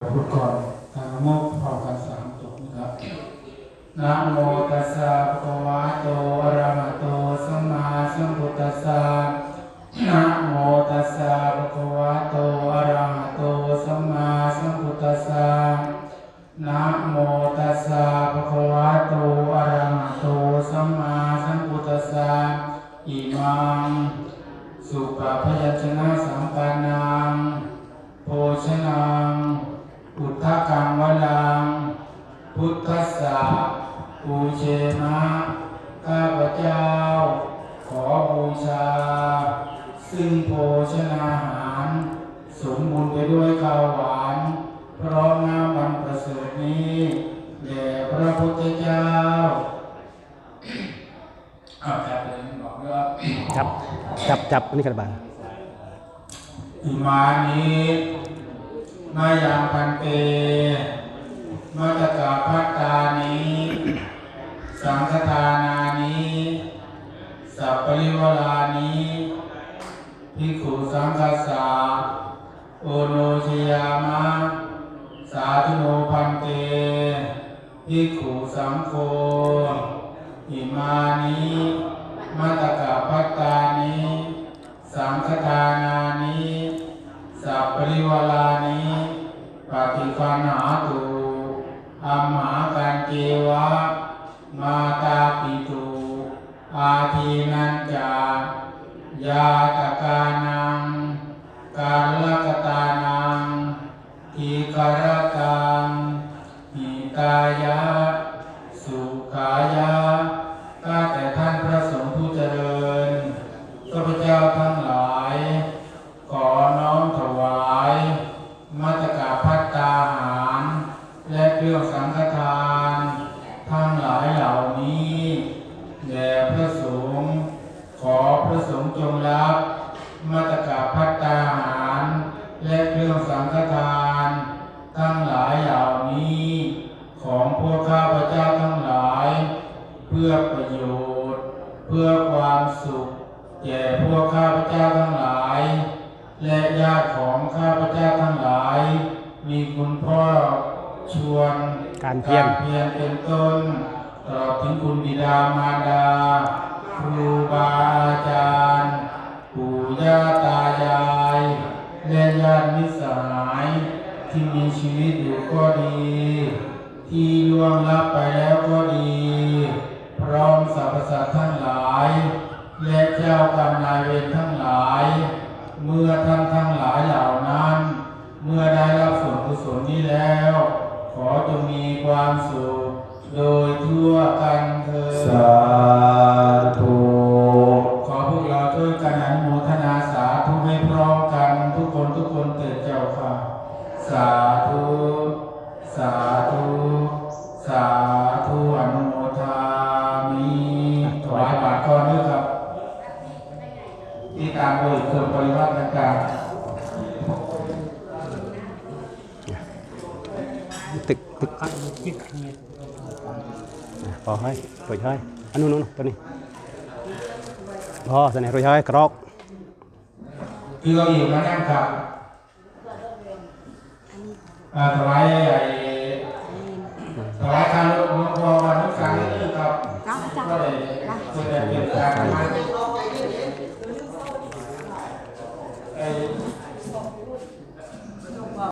พุทธก่อนทางโมกพร้อมกันสามจบนะครับนะโมตัสสะภะคะวะโตอะระหะโตสัมมาสัมพุทธัสสะนะโมตัสสะภะคะวะโตอะระหะโตสัมมาสัมพุทธัสสะนะโมตัสสะภะคะวะโตอะระหะโตสัมมาสัมพุทธัสสะ อุทธกังวลัง พุทธัสสะปูเชนะข้าพเจ้า ขอบูชา ซึ่งโภชนาหาร สมบูรณ์ไปด้วยข้าวหวานเพราะงามวันประเสริฐนี้แด่พระพุทธเจ้าอ้าวจับเลยบอกด้วยว่าจับจับจับอันนี้กระบาดอิมานิ มายังพันเต มาตกาพัตตานิสังฆทานานิสัพปริวลานิภิกขุสังฆสาโอโนชยามะสาธุโนพันเตภิกขุสังโฆอิมานิมาตกาพัตต ฏิคันหาตุอัมหากันเกวะ มาตาปิตุอาทีนันจายาตกานังกาลกตานังทีคารตังหิตายะ สุขายะ ละเครื่องสังฆทานทั้งหลายเหล่านี้แด่พระสงฆ์ขอพระสงฆ์จงรับมัตกาพัตตาหาร และเครื่องสังฆทาน ทั้งหลายเหล่านี้ ของพวกข้าพเจ้าทั้งหลาย เพื่อประโยชน์ เพื่อความสุข แก่พวกข้าพเจ้าทั้งหลาย และญาติของข้าพเจ้าทั้งหลาย มีคุณพ่อ ชวนการเพียรเพียรเป็นต้นตลอดถึงคุณบิดามารดา ครูบาอาจารย์ ปู่ย่าตายายและญาติมิตรสหาย ที่มีชีวิตอยู่ก็ดี ที่ล่วงลับไปแล้วก็ดี พร้อมสรรพสัตว์ทั้งหลาย และเจ้ากรรมนายเวรทั้งหลาย เมื่อท่านทั้งหลายเหล่านั้น เมื่อได้รับส่วนกุศลนี้แล้ว ขอจงมีความสุขโดยทั่วกันเถิดสาธุ ขอพวกเราช่วยกันอนุโมทนาสาธุให้พร้อมกันทุกคนทุกคนเถิดเจ้าค่ะ สาธุ สาธุ สาธุอนุโมทามิถวายบาตรก่อนด้วยครับ ที่ตามโดยเครื่องปริวัติต่างๆ ទឹកទឹកអត់មានទៀតគ្នាបោះហើយរួចហើយអានោះនោះទៅនេះបោះទៅនេះរួចហើយក្រោកគឺយើងយកមកញ៉ាំកាអាថ្លៃហើយថ្លៃខាងលោកមកមកខាងនេះគឺក៏ចាចាចា